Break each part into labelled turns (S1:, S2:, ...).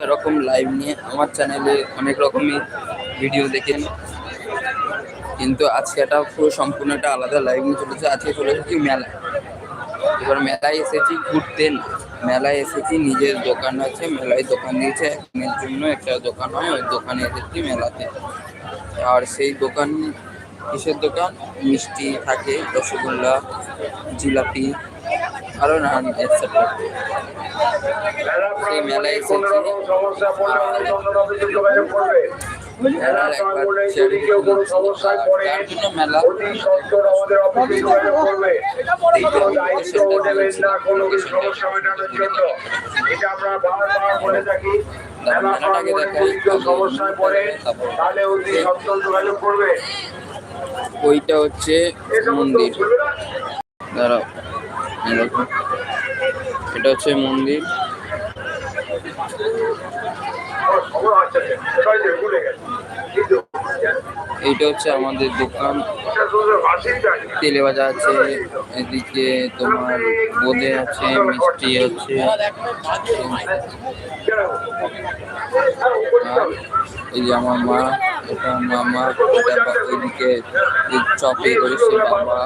S1: এরকম লাইভ নিয়ে আমার চ্যানেলে অনেক রকমই ভিডিও দেখেন। কিন্তু আজকে একটা পুরো সম্পূর্ণ একটা আলাদা লাইভ নিয়ে চলেছে। আজকে চলে এসেছি মেলা এবার মেলায় এসেছি ঘুরতে না। মেলায় এসেছি, নিজের দোকান আছে, মেলায় দোকান দিয়েছে। একদিনের জন্য একটা দোকান হয়, ওই দোকানে এসেছি মেলাতে। আর সেই দোকান, কিসের দোকান? মিষ্টি থাকে, রসগোল্লা, জিলাপি। নানান এটসেট্রা সেই মেলায় এসেছি। জন্য মেলা
S2: মেলাটাকে দেখাই সমস্যায় পড়ে তাহলে
S1: ওইটা হচ্ছে মন্দির। এটা হচ্ছে মন্দির
S2: খবর আচ্ছা সরি ভুলে গেছে কিন্তু
S1: এইটা হচ্ছে আমাদের দোকান। তেলে ভাজা আছে, এদিকে তোমার বোঁদে আছে, মিষ্টি আছে। এই যে আমার মা, এটা মামা, এটা ওইদিকে চপে করেছে বাবা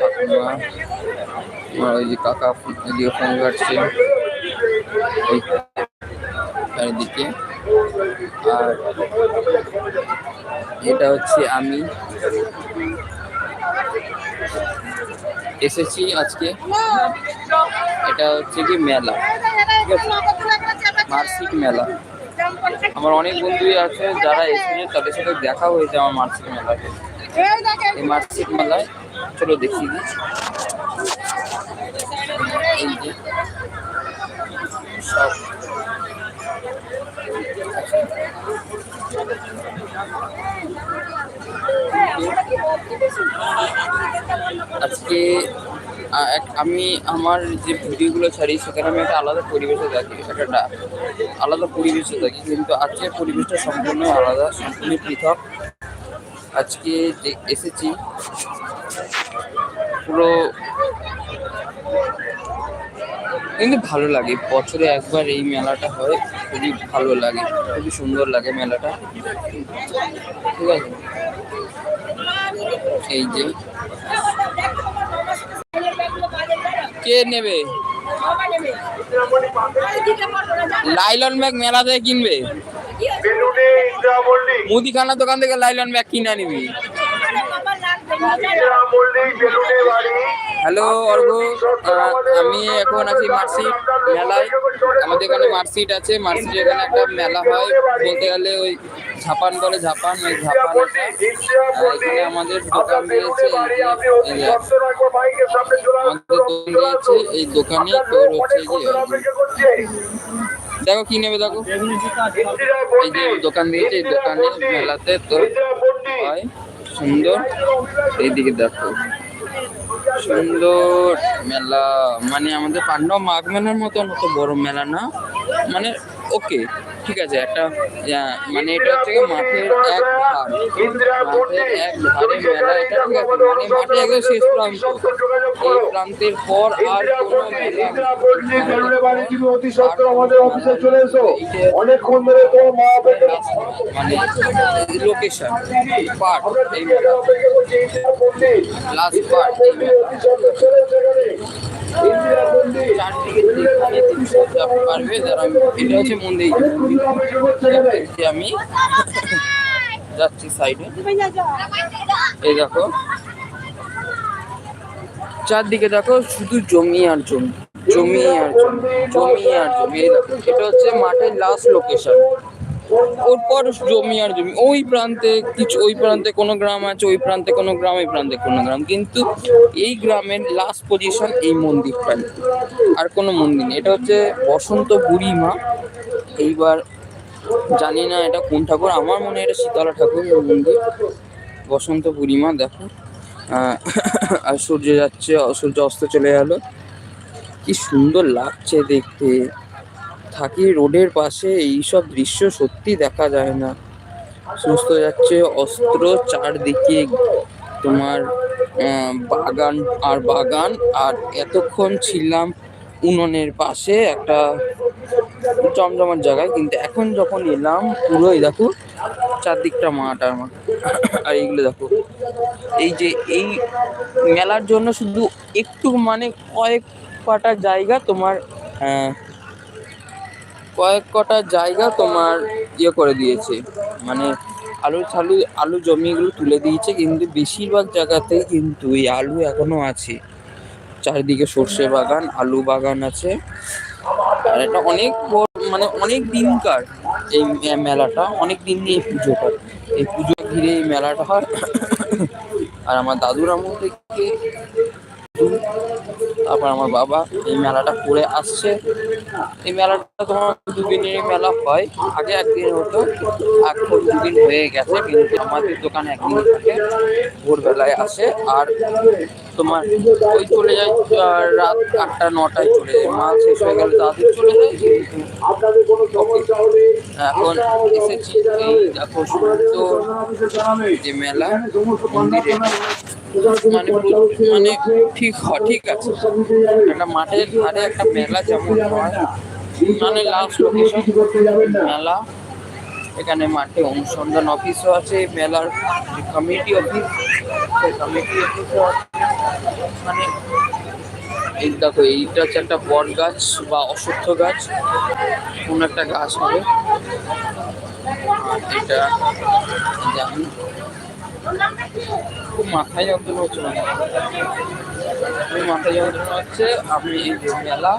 S1: ঠাকুমা। আর ওই যে কাকা এদিকে ফোন ঘাটছে। চারিদিকে আর এটা হচ্ছে আমি। এসেছি আজকে। এটা হচ্ছে কি মেলা। মার্সিক মেলা। আমার অনেক বন্ধুই আছে যারা এসেছে, তাদের সাথে দেখা হয়েছে আমার মার্সিক মেলাতে। এই মার্সিক মেলায়, চলো দেখি দিই। এই যে সব আজকে আমি আমার যে ভিডিওগুলো ছাড়ি, সেখানে আমি একটা আলাদা পরিবেশে থাকি একটা আলাদা পরিবেশে থাকি, কিন্তু আজকের পরিবেশটা সম্পূর্ণ আলাদা, সম্পূর্ণ পৃথক। আজকে যে এসেছি, পুরো কিন্তু ভালো লাগে। বছরে একবার এই মেলাটা হয়, খুবই ভালো লাগে, খুবই সুন্দর লাগে মেলাটা। ঠিক আছে? এই যে। কে নেবে? লাইলন ব্যাগ মেলা থেকে কিনবে? মুদিখানা দোকান থেকে লাইলন ব্যাগ কিনে নিবি
S2: ইন্দিরা মল্লিক বেলুনে বাড়ি
S1: হ্যালো অর্ঘ। আমি এখন আছি মার্কশিট মেলায়। আমাদের এখানে মার্কশিট আছে। মার্কশিট এখানে একটা মেলা হয়। বলতে গেলে ওই ঝাপান বলে ঝাপান ওই ঝাপানটা আহ, এখানে আমাদের দোকান যে- আমাদের দোকান দিয়েছে এই দোকানে তোর হচ্ছে দেখো কি নেবে দেখো। এই যে দোকান দিয়েছে এই দোকানে মেলাতে তোর হয়। সুন্দর। এইদিকে দেখো। সুন্দর মেলা। মানে আমাদের পান্ডব মাঘ মেলার মতন অত বড় মেলা না। মানে ওকে ঠিক আছে একটা মানে এটা হচ্ছে মাঠের এক ধার। মাঠের এক ধারে মেলা এটা ঠিক আছে মানে মাঠে একদম শেষ প্রান্ত। এই প্রান্তের পর আর কোনো মানে লোকেশন পার্ট এই মেলা লাস্ট পার্ট এটা হচ্ছে মন্দির আমি যাচ্ছি সাইডে এই দেখো চারদিকে দেখো শুধু জমি আর জমি জমি আর জমি জমি আর জমি। দেখো, এটা হচ্ছে মাঠের লাস্ট লোকেশন ওর পর জমি আর জমি। ওই প্রান্তে কিছু, ওই প্রান্তে কোনো গ্রাম আছে, ওই প্রান্তে কোনো গ্রাম, ওই প্রান্তে কোনো গ্রাম। কিন্তু এই গ্রামের লাস্ট পজিশন এই মন্দিরটাই আর কোনো মন্দির নেই। এটা হচ্ছে বসন্ত বুড়ি মা এইবার জানি না এটা কোন ঠাকুর। আমার মনে হয় এটা শীতলা ঠাকুর মন্দির। বসন্ত পূর্ণিমা দেখো। আর সূর্য যাচ্ছে, সূর্য অস্ত চলে গেল কি সুন্দর লাগছে দেখতে। থাকি রোডের পাশে, এইসব দৃশ্য সত্যি দেখা যায় না। সুস্থ যাচ্ছে অস্ত্র চারদিকে তোমার বাগান আর বাগান। আর এতক্ষণ ছিলাম উনুনের পাশে, একটা জমজমার জায়গায়। কিন্তু এখন যখন এলাম পুরোই দেখো, চারদিকটা মাঠ আর মাঠ। আর এইগুলো দেখো, এই যে এই মেলার জন্য শুধু একটু মানে কয়েক কটা জায়গা তোমার কয়েক কটা জায়গা তোমার ইয়ে করে দিয়েছে। মানে আলু ছালু, আলু জমিগুলো তুলে দিয়েছে, কিন্তু বেশিরভাগ জায়গাতেই কিন্তু এই আলু এখনও আছে। চারিদিকে সর্ষে বাগান, আলু বাগান আছে। আর এটা অনেক মানে অনেক দিনকার এই মেলাটা, অনেক দিন নিয়ে এই পুজো হয় এই পুজো ঘিরে এই মেলাটা হয়। আর আমার দাদুর আমল থেকে, তারপর আমার বাবা এই মেলাটা করে আসছে। এই মেলাটা তোমার দুদিনের মেলা হয়। আগে একদিন হতো এখন দুদিন হয়ে গেছে, কিন্তু আমাদের দোকানে একদিন থাকে, ভোরবেলায় আসে, আর তোমার ওই চলে যায় রাত আটটা, নটায় চলে যায়। মাল শেষ হয়ে গেলে তাড়াতাড়ি চলে যায় এখন এসেছি। এই দেখো, সুন্দর যে মেলা, মন্দিরে। মানে মানে ঠিক ঠিক আছে। একটা মাঠের ধারে একটা মেলা যেমন হয় মানে লাস্ট লোকেশন মেলা। এখানে মাঠে অনুসন্ধান অফিসও আছে, মেলার যে কমিটি অফিস সেই কমিটি অফিসও মানে এই দেখো, এইটা হচ্ছে একটা বট গাছ বা অশ্বত্থ গাছ, কোন একটা গাছ হবে। আর এটা জানি খুব মাথায় যন্ত্রণা হচ্ছে খুব মাথায় যন্ত্রণা হচ্ছে এই যে মেলা।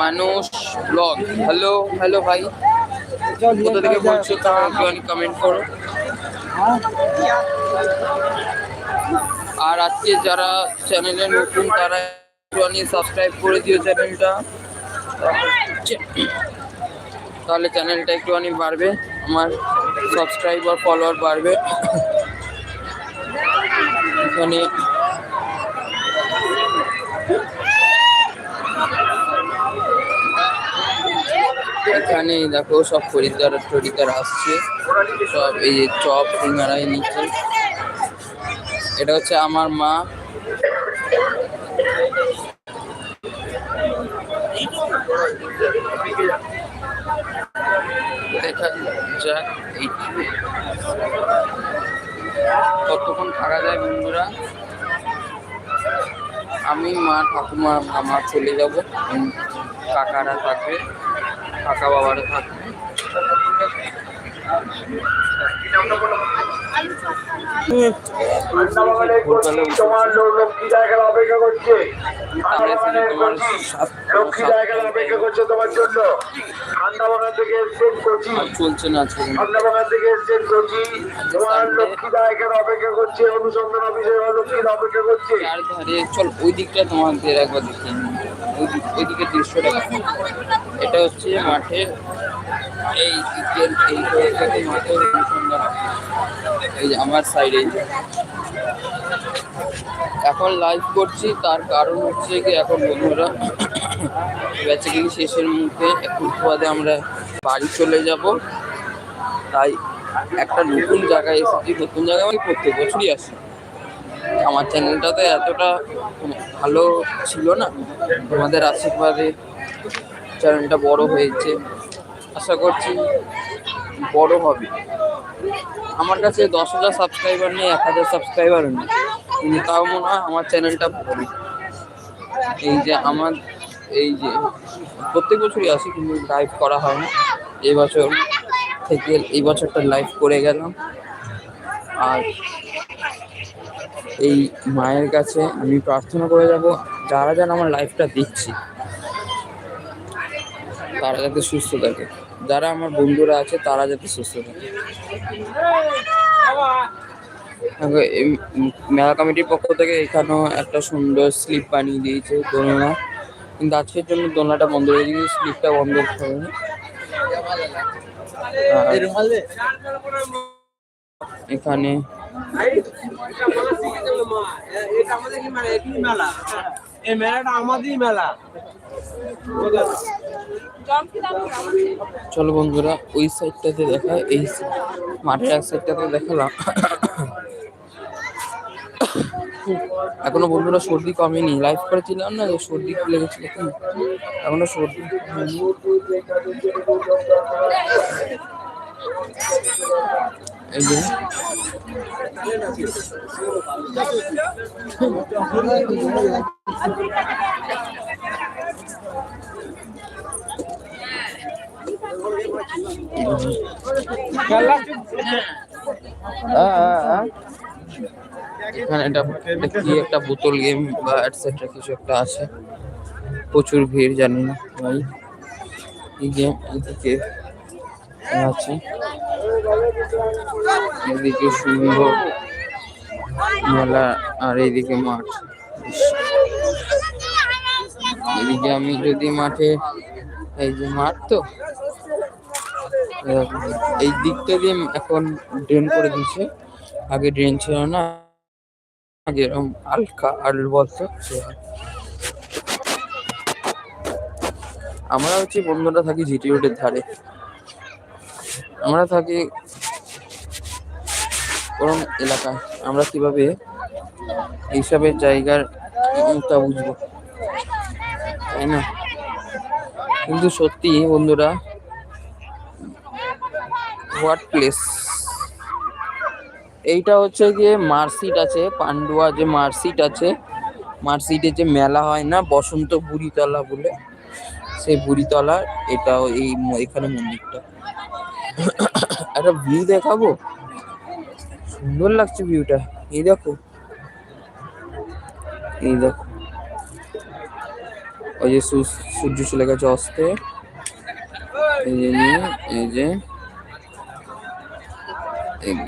S1: মানুষ ব্লগ। হ্যালো হ্যালো ভাই। কোথা থেকে বলছো তারা কমেন্ট করো। আর আজকে যারা চ্যানেলে নতুন তারা একটুখানি সাবস্ক্রাইব করে দিও চ্যানেলটা। তাহলে চ্যানেলটা একটুখানি বাড়বে, আমার সাবস্ক্রাইবার ফলোয়ার বাড়বে। এখানে এখানে দেখো সব খরিদ্দার টরিদ্দার আসছে। সব এই যে চপ সিঙ্গারাই নিচ্ছে। এটা হচ্ছে আমার মা। কতক্ষণ থাকা যায় বন্ধুরা? আমি মা ঠাকুমা মামা চলে যাব কাকারা থাকবে কাকা বাবারা থাকবে।
S2: অপেক্ষা করছে তোমার জন্য। থেকে এসছেন
S1: চলছে না
S2: থেকে এসছেন তোমার অপেক্ষা করছে অনুসন্ধান অফিসের লক্ষ্মীর অপেক্ষা করছে।
S1: চল ওই দিকটা তোমাদের একবার দেখে। ওই দিক ওই দিকের দৃশ্যটা এটা হচ্ছে মাঠের এই দিকের এই মাঠের অনুসন্ধান এই যে আমার সাইডে। এখন লাইভ করছি তার কারণ হচ্ছে কি এখন বন্ধুরা বেঁচে গেলে শেষের মুখে একটু বাদে আমরা বাড়ি চলে যাব। তাই একটা নতুন জায়গায় এসেছি, নতুন জায়গায় আমি প্রত্যেক বছরই আসি। আমার চ্যানেলটাতে এতটা ভালো ছিল না, তোমাদের আশীর্বাদে চ্যানেলটা বড় হয়েছে। আশা করছি বড় হবে। আমার কাছে দশ হাজার সাবস্ক্রাইবার নেই, এক হাজার সাবস্ক্রাইবার নেই। কিন্তু তাও মনে হয় আমার চ্যানেলটা এই যে আমার এই যে প্রত্যেক বছরই আসি কিন্তু লাইভ করা হয় না এবছর থেকে এই বছরটা লাইভ করে গেলাম। আর এই মায়ের কাছে আমি প্রার্থনা করে যাব, যারা যেন আমার লাইফটা দিচ্ছি তারা যাতে সুস্থ থাকে। যারা আমার বন্ধুরা আছে, তারা যাতে সুস্থ থাকে। মেলা কমিটির পক্ষ থেকে এখানেও একটা সুন্দর স্লিপ বানিয়ে দিয়েছে, দোলনা। কিন্তু আজকের জন্য দোলনাটা বন্ধ হয়ে দিয়েছে, স্লিপটা বন্ধ করতে এখানে চলো বন্ধুরা, ওই সাইডটাতে দেখা, এই মাঠের এক সাইডটাতে দেখালাম। এখনও বন্ধুরা সর্দি কমেনি। লাইভ করেছিলাম না যে সর্দি লেগেছিল কি এখনও সর্দি কমেনি। এই যে। এখানে একটা কি একটা বোতল গেম বা এটসেট্রা কিছু একটা আছে। প্রচুর ভিড়, জানি না ভাই। এই গেম এদিকে আছে। এদিকে সুন্দর মেলা আর এইদিকে মাঠ। এদিকে আমি যদি মাঠে, এই যে মাঠ তো এই দিকটা দিয়ে এখন ড্রেন করে দিচ্ছে আগে ড্রেন ছিল না আগে এরকম হালকা আর বলতো। আমরা হচ্ছে বন্ধুরা থাকি জিটি রোডের ধারে। আমরা থাকি ওরম এলাকায়। আমরা কীভাবে এইসবের জায়গার তা বুঝব? তাই না? কিন্তু সত্যি বন্ধুরা হোয়াট প্লেস এইটা হচ্ছে গিয়ে মার্সিট আছে, পান্ডুয়া যে মার্সিট আছে মার্সিটে যে মেলা হয় না, বসন্ত বুড়িতলা বলে, সেই বুড়িতলা, এটা এই এখানে মন্দিরটা। একটা ভিউ দেখাবো? সুন্দর লাগছে ভিউটা এই দেখো। এই দেখো। ওই যে সূর্য চলে গেছে অস্তে। এই যে নিয়ে, এই যে।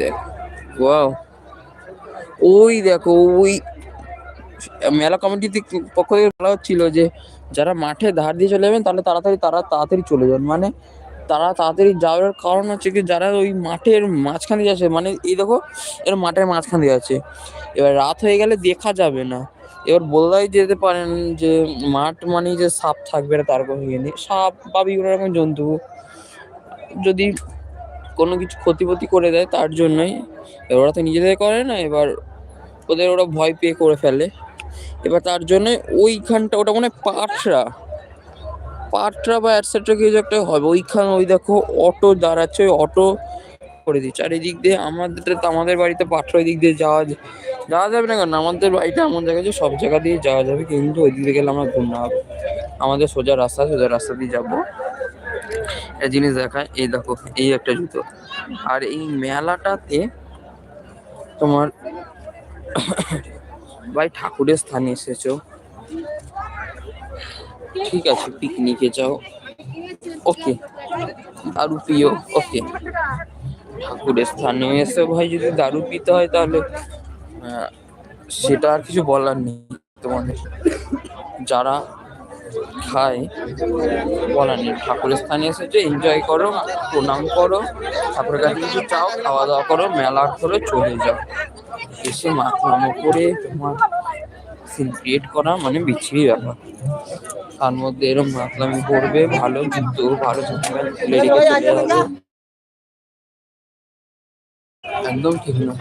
S1: দেখ। ওয়াও ওই দেখো, ওই মেলা কমিটির দিক পক্ষ থেকে বলা হচ্ছিল যে, যারা মাঠে ধার দিয়ে চলে যাবেন, তাহলে তাড়াতাড়ি, তারা তাড়াতাড়ি চলে যান। মানে তারা তাড়াতাড়ি যাওয়ার কারণ হচ্ছে কি, যারা ওই মাঠের মাঝখান দিয়ে আছে মানে এই দেখো, এর মাঠের মাঝখান দিয়ে আছে এবার রাত হয়ে গেলে দেখা যাবে না। এবার বললাই যেতে পারেন যে, মাঠ মানে যে সাপ থাকবে তার কোনো ইয়ে নেই। সাপ বা বিভিন্ন রকম জন্তু, যদি কোনো কিছু ক্ষতিপতি করে দেয় তার জন্যই। এবার ওরা তো নিজেদের করে না, এবার ওদের ওরা ভয় পেয়ে করে ফেলে। এবার তার জন্য ওইখানটা, ওটা মনে হয় পাটরা। পাটরা বা অ্যাটসেট্রা কিছু একটা হবে। ওইখানে ওই দেখো অটো দাঁড়াচ্ছে, ওই অটো করে দিচ্ছে। আর এদিক দিয়ে আমাদের আমাদের বাড়িতে পাটরা ওই দিক দিয়ে যাওয়া যাওয়া যাবে না কেন? আমাদের বাড়িটা এমন জায়গা যে সব জায়গা দিয়ে যাওয়া যাবে। কিন্তু ওই দিক দিয়ে গেলে আমরা ঘুম না হবে। আমাদের সোজা রাস্তা সোজা রাস্তা দিয়ে যাব। একটা জিনিস দেখায় এই দেখো, এই একটা জুতো। আর এই মেলাটাতে তোমার ভাই ঠাকুরের স্থানে এসেছ। ঠিক আছে পিকনিকে যাও। ওকে দারু পিও ওকে ঠাকুরের স্থানে এসে ভাই, যদি দারু পিতে হয় তাহলে সেটা আর কিছু বলার নেই তোমাদের। যারা খায়। বলার নেই। ঠাকুরের স্থানে এসেছ এনজয় করো, প্রণাম করো, ঠাকুরের কাছে কিছু চাও খাওয়া দাওয়া করো, মেলা করে চলে যাও। এসে মাথলামো করে তোমার সিন ক্রিয়েট করা মানে বিচ্ছিরি ব্যাপার। তার মধ্যে এরকম মাতলামি করবে, ভালো জুতো, ভালো চলে যাবে একদম ঠিক না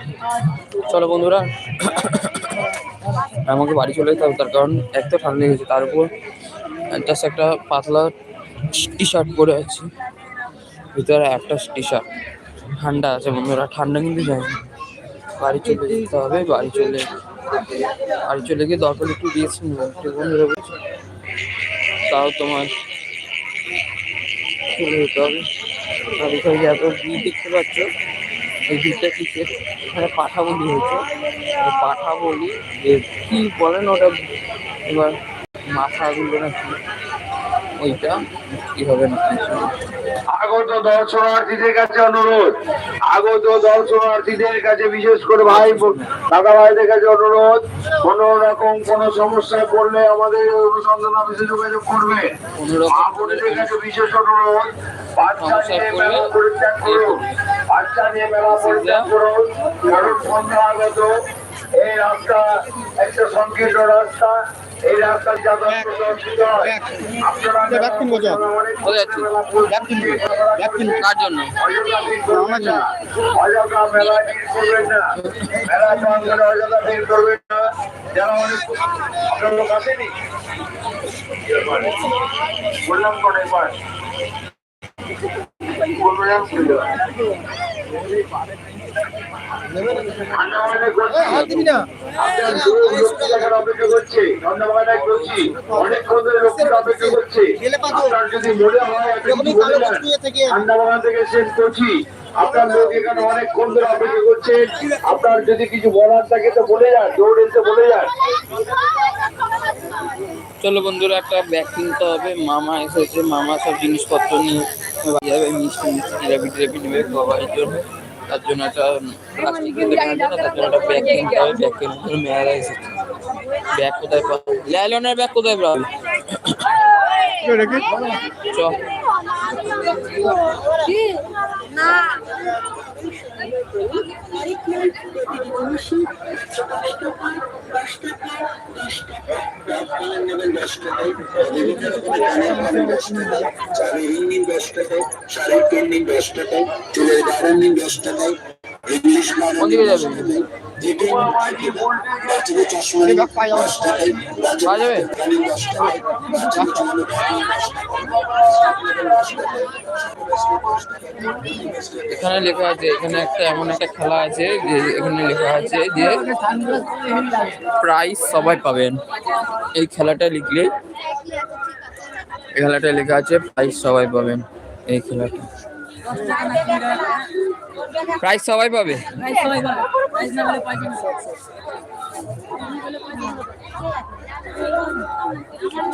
S1: চলো বন্ধুরা, আমাকে বাড়ি চলে যেতে হবে, তার কারণ এক তো ঠান্ডা লেগেছে, তার উপর জাস্ট একটা পাতলা টি শার্ট পরে আছি। ভিতরে একটা টি শার্ট ঠান্ডা আছে বন্ধুরা, ঠান্ডা কিন্তু যায় না বাড়ি চলে যেতে হবে, বাড়ি চলে বাড়ি চলে গিয়ে দরকার একটু রেস্ট নেব একটু বন্ধুরা তাও তোমার চলে যেতে হবে। আর এখানে যে এত ভিড় দেখতে পাচ্ছ? এই ভিড়টা কিসের? এখানে পাঠা বলি হয়েছে পাঠা বলি কি বলেন ওটা এবার মাথাগুলো নাকি? ওইটা কি হবে না?
S2: আগত দর্শনার্থীদের কাছে অনুরোধ। আগত দর্শনার্থীদের কাছে বিশেষ করে ভাই দাদা ভাইদের কাছে অনুরোধ কোন রকম কোন সমস্যায় পড়লে আমাদের অনুসন্ধান অফিসে যোগাযোগ করবে।
S1: রকম
S2: কাছে বিশেষ অনুরোধ বাচ্চা নিয়ে মেলা পরিত্যাগ করুন। বাচ্চা নিয়ে মেলা পরিত্যাগ করুন। কারণ সন্ধ্যা আগত এই রাস্তা একটা সংকীর্ণ রাস্তা। এই রাস্তার যাতায়াত করতে অসুবিধা আপনারা
S3: কিনবো চ। ব্যাগ কিনবো ব্যাগ কিনবো।
S1: কার জন্য?
S2: অযথা ভিড় অযথা মেলায় ভিড় করবেন না। মেলা প্রাঙ্গণে অযথা ভিড় করবেন না। যারা অনেক আপনার লোক আসেনি? বললাম কোন এবার বললাম আপনার লোক এখানে অনেকক্ষণ ধরে অপেক্ষা আপনার যদি কিছু বলার থাকে তো বলে যান দৌড় এসে বলে যান
S1: চলো বন্ধুরা, একটা ব্যাগ কিনতে হবে। মামা এসেছে, মামা সব জিনিসপত্র নিয়ে। মিষ্টি মিষ্টি জিলাপি টিলাপি নেবে জন্য। তার জন্য একটা প্লাস্টিকের তার জন্য একটা ব্যাগ কিনতে হবে ব্যাগ হবে মেয়েরা এসেছে ব্যাগ কোথায় পাবো? লাইলনের ব্যাগ কোথায় পাবো? চ
S4: চালের ইঞ্জিন দশ টাকায় চুলের গার্ডেনিং দশ টাকায় বাচ্চাদের চশমা দশ টাকায়
S1: পাওয়া যাবে
S4: দশ টাকায়
S1: এখানে লেখা আছে এখানে একটা এমন একটা খেলা আছে যে এখানে লেখা আছে যে প্রাইজ সবাই পাবেন এই খেলাটা লিখলে এই খেলাটা লেখা আছে প্রাইজ সবাই পাবেন এই খেলাটা প্রাইজ সবাই পাবে?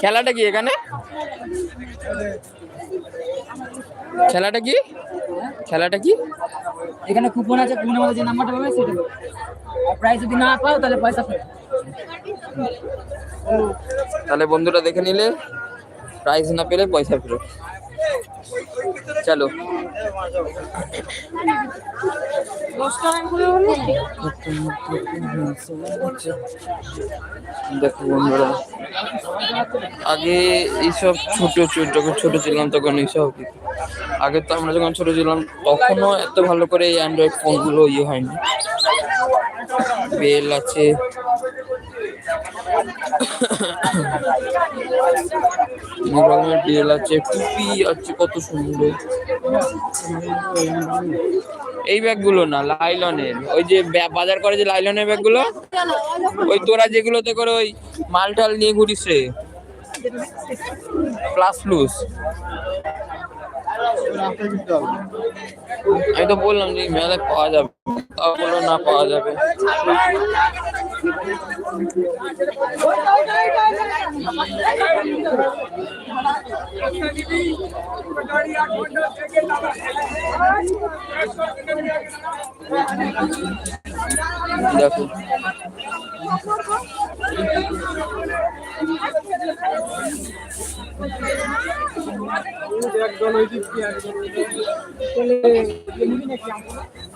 S1: খেলাটা কি এখানে? খেলাটা কি? খেলাটা কি?
S5: এখানে কুপন আছে কুপনের মধ্যে যে নাম্বারটা পাবে সেটা আর প্রাইস যদি না পাও তাহলে পয়সা ফেরত।
S1: তাহলে বন্ধুরা দেখে নিলে। প্রাইজ না পেলে পয়সা ফেরত। চলো দেখো বন্ধুরা, আগে এইসব ছোট যখন ছোট ছিলাম তখন এইসব। আগে তো আমরা যখন ছোট ছিলাম, তখনও এত ভালো করে এই অ্যান্ড্রয়েড ফোনগুলো ইয়ে হয়নি বেল আছে রকমের বেল আছে, টুপি আছে, কত সুন্দর। এই ব্যাগগুলো না, লাইলনের। ওই যে বাজার করে যে লাইলনের ব্যাগগুলো, ওই তোরা যেগুলোতে করে ওই মাল টাল নিয়ে ঘুরিস রে। প্লাস প্লুস আমি তো বললাম যে মেলায় পাওয়া যাবে। তাও না পাওয়া যাবে। দেখো। খুব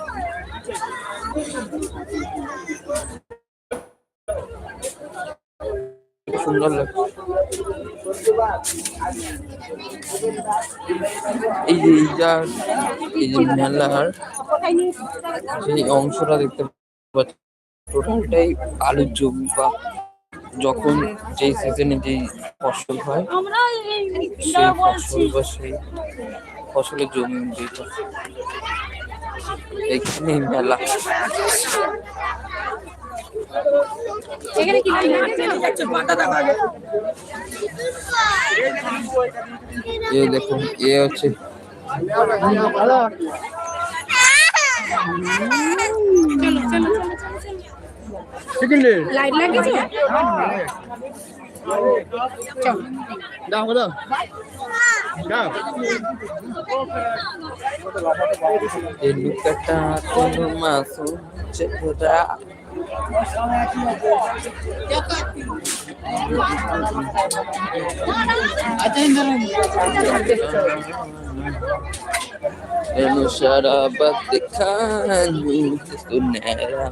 S1: সুন্দর লাগছে এই যে এইটা, এই যে মেলার যে অংশটা দেখতে পাচ্ছি। টোটালটাই আলুর জমি বা যখন যেই সিজনে যেই ফসল হয়, সেই ফসল বা সেই ফসলের জমি যেটা এখানে মেলা এ দেখুন এ হচ্ছে
S5: লাইট লাগিয়েছে?
S3: দাও দাও দাও
S1: এ লুকাটা কোনো মাসুম চেহারা এনো শরাবত খানি সুনেরা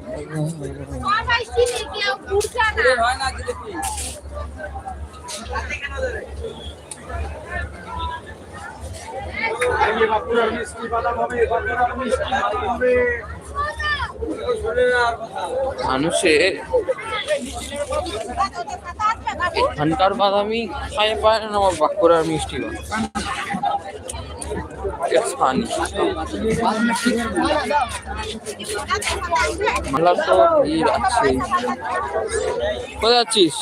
S1: মানুষের এখানকার বাদামি খাই পায় না আমার বাঁকুড়ার মিষ্টি বাদাম। কোথায় যাচ্ছিস?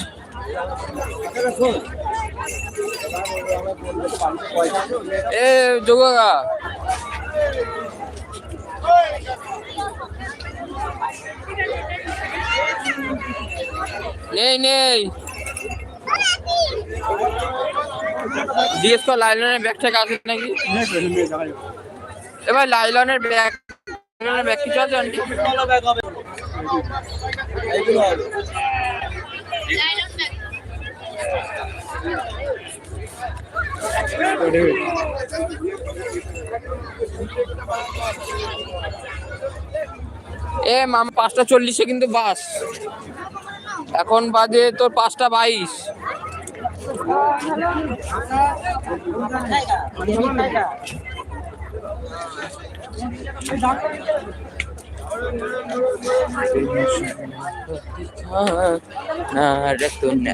S1: এ, যোগা নেই নেই। জিজ্ঞেস কর, লাইলনের ব্যাগ থেকে আছে নাকি? এবার লাইলনের ব্যাগ লাইলনের ব্যাগ কিছু আছে আন্টি এ মামা পাঁচটা চল্লিশে কিন্তু বাস। এখন বাজে তোর পাঁচটা বাইশ। না রে তু না।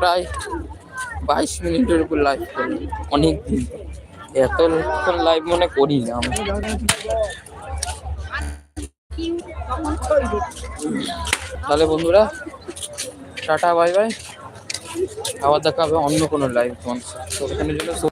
S1: প্রায় বাইশ মিনিটের উপর লাইভ করি, অনেক দিন। এতক্ষণ লাইভ মনে করি না আমি। তাহলে বন্ধুরা, টাটা বাই বাই আবার দেখা হবে অন্য কোনো লাইভ তোমার জন্য